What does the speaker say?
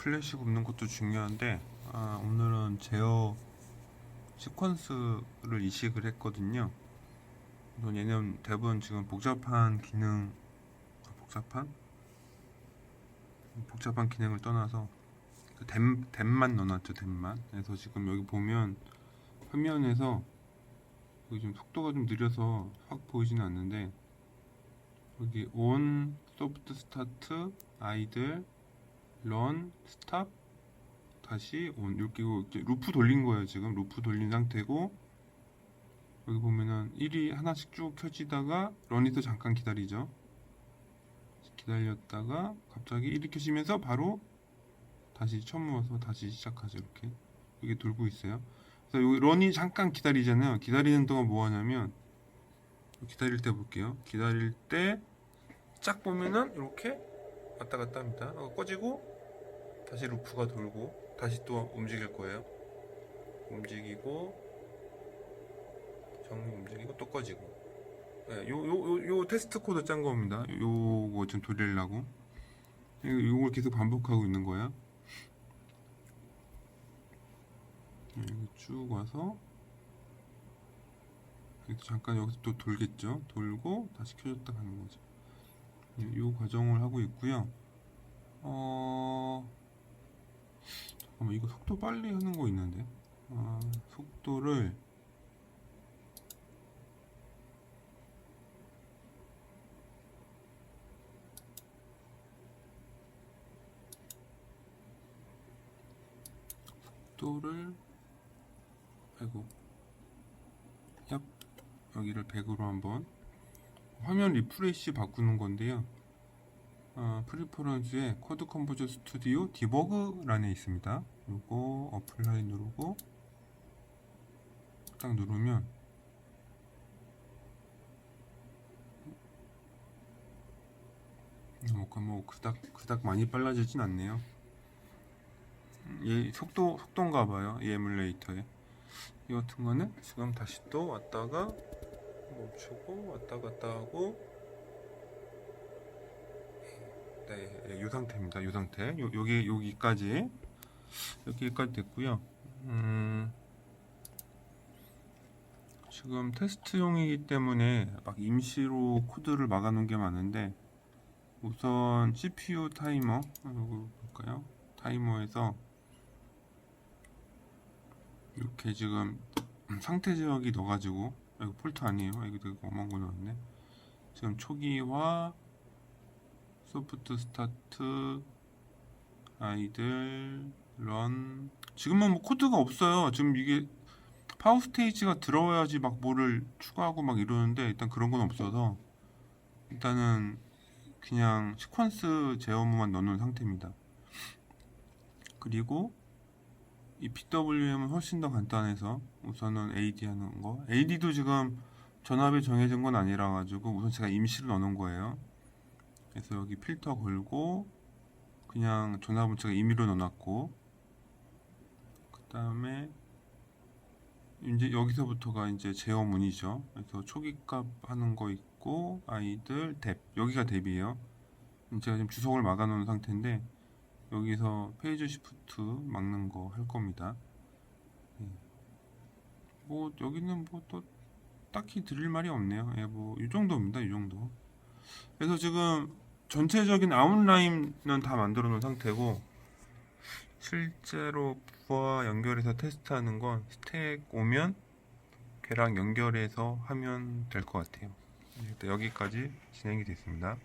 플래시 굽는 것도 중요한데 아, 오늘은 제어 시퀀스를 이식을 했거든요. 우선 얘는 대부분 지금 복잡한 기능 아, 복잡한 복잡한 기능을 떠나서 그 댐, 댐만 넣어놨죠 댐만 그래서 지금 여기 보면 화면에서 여기 좀 속도가 좀 느려서 확 보이지는 않는데 여기 on 소프트 스타트 아이들 런 스탑 다시 on. 이렇게 루프 돌린 거예요 지금. 루프 돌린 상태고 여기 보면은 1이 하나씩 쭉 켜지다가 런이서 잠깐 기다리죠. 기다렸다가 갑자기 1이 켜지면서 바로 다시 처음부터 다시 시작하죠 이렇게. 이게 돌고 있어요. 그래서 여기 런이 잠깐 기다리잖아요. 기다리는 동안 뭐 하냐면 기다릴 때 볼게요. 기다릴 때 쫙 보면은 이렇게 왔다 갔다 합니다. 어, 꺼지고 다시 루프가 돌고 다시 또 움직일 거예요. 움직이고 정리 움직이고 또 꺼지고. 네, 요, 요, 요, 요 테스트 코드 짠 겁니다. 요거 좀 돌리려고. 요- 요걸 계속 반복하고 있는 거야. 쭉 와서 잠깐 여기서 또 돌겠죠? 돌고 다시 켜졌다 가는 거죠 네, 이 과정을 하고 있고요. 어 잠깐만 이거 속도 빨리 하는 거 있는데? 아, 속도를. 속도를 아이고 얍 여기를 100으로 한번 화면 리프레시 바꾸는 건데요 어, 프리퍼런스에 코드 컴포저 스튜디오 디버그란에 있습니다. 요거 어플라이 누르고 딱 누르면 뭐가 뭐 그닥 그닥 많이 빨라지진 않네요. 음, 얘 속도 속도인가 봐요 이 에뮬레이터에. 이 같은 거는 지금 다시 또 왔다가 멈추고 왔다 갔다 하고 네, 네, 이 상태입니다. 이 상태. 요, 여기 여기까지 여기까지 됐고요. 음, 지금 테스트용이기 때문에 막 임시로 코드를 막아놓은 게 많은데 우선 CPU 타이머 이거 볼까요? 타이머에서 이렇게 지금 상태 제어기 넣어가지고 아, 이거 폴트 아니에요? 아, 이거 되게 엄한 거 넣었네. 지금 초기화 소프트 스타트 아이들 런 지금은 뭐 코드가 없어요. 지금 이게 파워 스테이지가 들어와야지 막 뭐를 추가하고 막 이러는데 일단 그런 건 없어서 일단은 그냥 시퀀스 제어무만 넣는 상태입니다. 그리고 이 PWM은 훨씬 더 간단해서 우선은 AD 하는 거. AD도 지금 전압이 정해진 건 아니라 가지고 우선 제가 임시로 넣는 거예요. 그래서 여기 필터 걸고 그냥 제가 임의로 넣어놨고 그 다음에 이제 여기서부터가 이제 제어 문이죠. 그래서 초기값 하는 거 있고 아이들 뎁 여기가 뎁이에요. 제가 지금 주석을 막아 놓은 상태인데 여기서 페이지 시프트 막는 거 할 겁니다. 예. 뭐 여기는 뭐 또 딱히 드릴 말이 없네요. 예, 뭐이 정도입니다. 이 정도. 그래서 지금 전체적인 아웃라인은 다 만들어 놓은 상태고 실제로 부와 연결해서 테스트하는 건 스택 오면 걔랑 연결해서 하면 될 것 같아요. 일단 여기까지 진행이 됐습니다.